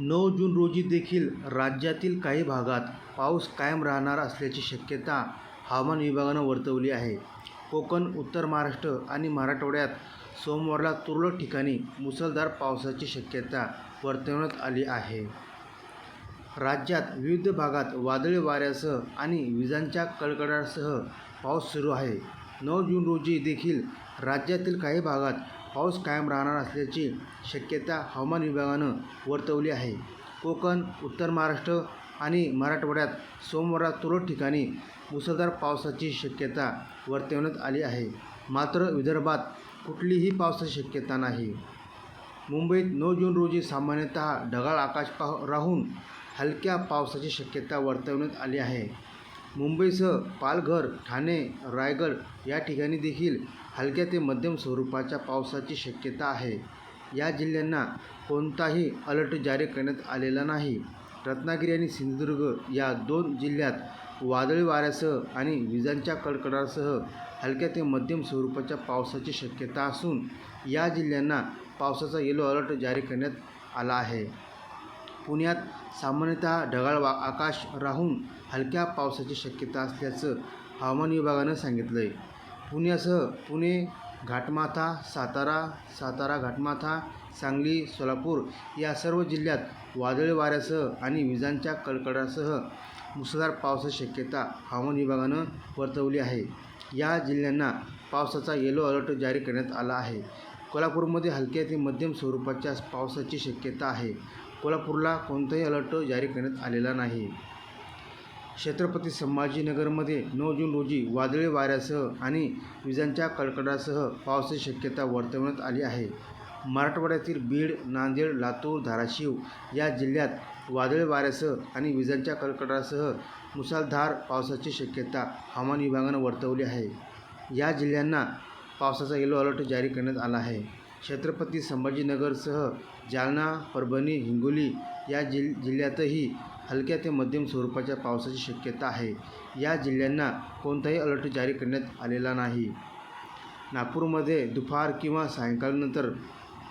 नऊ जून रोजी देखील राज्यातील काही भागात पाऊस कायम राहणार असल्याची शक्यता हवामान विभागानं वर्तवली आहे. कोकण उत्तर महाराष्ट्र आणि मराठवाड्यात सोमवारला तुरळक ठिकाणी मुसळधार पावसाची शक्यता वर्तवण्यात आली आहे. राज्यात विविध भागात वादळी वाऱ्यासह आणि विजांच्या कडकडाटासह पाऊस सुरू आहे. नऊ जून रोजी देखील राज्यातील काही भागात पाऊस कायम राहणार असल्याची शक्यता हवामान विभागानं वर्तवली आहे. कोकण उत्तर महाराष्ट्र आणि मराठवाड्यात सोमवारात तुरळक ठिकाणी मुसळधार पावसाची शक्यता वर्तवण्यात आली आहे. मात्र विदर्भात कुठलीही पावसाची शक्यता नाही. मुंबईत नऊ जून रोजी सामान्यतः ढगाळ आकाश पाह राहून हलक्या पावसाची शक्यता वर्तवण्यात आली आहे. मुंबईसह पालघर ठाणे रायगड या ठिकाणी देखील हलक्या ते मध्यम स्वरूपाच्या पावसाची शक्यता आहे. या जिल्ह्यांना कोणताही अलर्ट जारी करण्यात आलेला नाही. रत्नागिरी आणि सिंधुदुर्ग या दोन जिल्ह्यात वादळी वाऱ्यासह आणि विजांच्या कडकडासह हलक्या ते मध्यम स्वरूपाच्या पावसाची शक्यता असून या जिल्ह्यांना पावसाचा येलो अलर्ट जारी करण्यात आला आहे. पुण्यात सामान्यतः ढगाळ वा आकाश राहून हलक्या पावसाची शक्यता असल्याचं हवामान विभागानं सांगितलं आहे पुण्यासह पुणे घाटमाथा सातारा सातारा घाटमाथा सांगली सोलापूर या सर्व जिल्ह्यात वादळी वाऱ्यासह आणि विजांच्या कडकडासह मुसळधार पावसाची शक्यता हवामान विभागानं वर्तवली आहे. या जिल्ह्यांना पावसाचा येलो अलर्ट जारी करण्यात आला आहे. कोल्हापूरमध्ये हलक्या ते मध्यम स्वरूपाच्या पावसाची शक्यता आहे. कोल्हापूरला कोणताही अलर्ट जारी करण्यात आलेला नाही. छत्रपती संभाजीनगरमध्ये नऊ जून रोजी वादळी वाऱ्यासह आणि विजांच्या कडकडासह पावसाची शक्यता वर्तवण्यात आली आहे. मराठवाड्यातील बीड नांदेड लातूर धाराशिव या जिल्ह्यात वादळी वाऱ्यासह आणि विजांच्या कडकडासह मुसळधार पावसाची शक्यता हवामान विभागानं वर्तवली आहे. या जिल्ह्यांना पावसाचा येलो अलर्ट जारी करण्यात आला आहे. छत्रपती संभाजीनगरसह जालना परभणी हिंगोली या जिल जिल्ह्यातही हलक्या ते मध्यम स्वरूपाच्या पावसाची शक्यता आहे. या जिल्ह्यांना कोणताही अलर्ट जारी करण्यात आलेला नाही. नागपूरमध्ये दुपार किंवा सायंकाळनंतर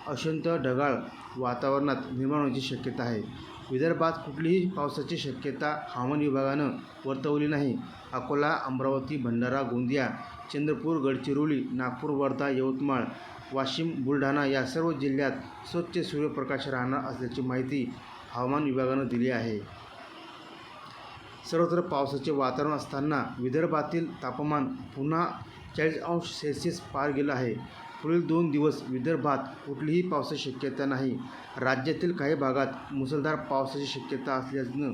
अशंत ढगाळ वातावरणात निर्माण होण्याची शक्यता आहे. विदर्भात कुठलीही पावसाची शक्यता हवामान विभागानं वर्तवली नाही. अकोला अमरावती भंडारा गोंदिया चंद्रपूर गडचिरोली नागपूर वर्धा यवतमाळ वाशिम बुलढाणा या सर्व जिल्ह्यात स्वच्छ सूर्यप्रकाश राहणार असल्याची माहिती हवामान विभागानं दिली आहे. सर्वत्र पावसाचे वातावरण असताना विदर्भातील तापमान पुन्हा चाळीस अंश सेल्सिअस पार गेलं आहे. पुढील दोन दिवस विदर्भात कुठलीही पावसाची शक्यता नाही. राज्यातील काही भागात मुसळधार पावसाची शक्यता असल्यानं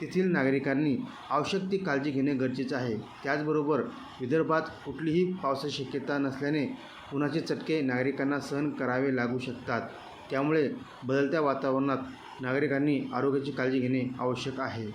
तेथील नागरिकांनी आवश्यक ती काळजी घेणे गरजेचं आहे. त्याचबरोबर विदर्भात कुठलीही पावसाची शक्यता नसल्याने उन्हाचे चटके नागरिकांना सहन करावे लागू शकतात. त्यामुळे बदलत्या वातावरणात नागरिकांनी आरोग्याची काळजी घेणे आवश्यक आहे.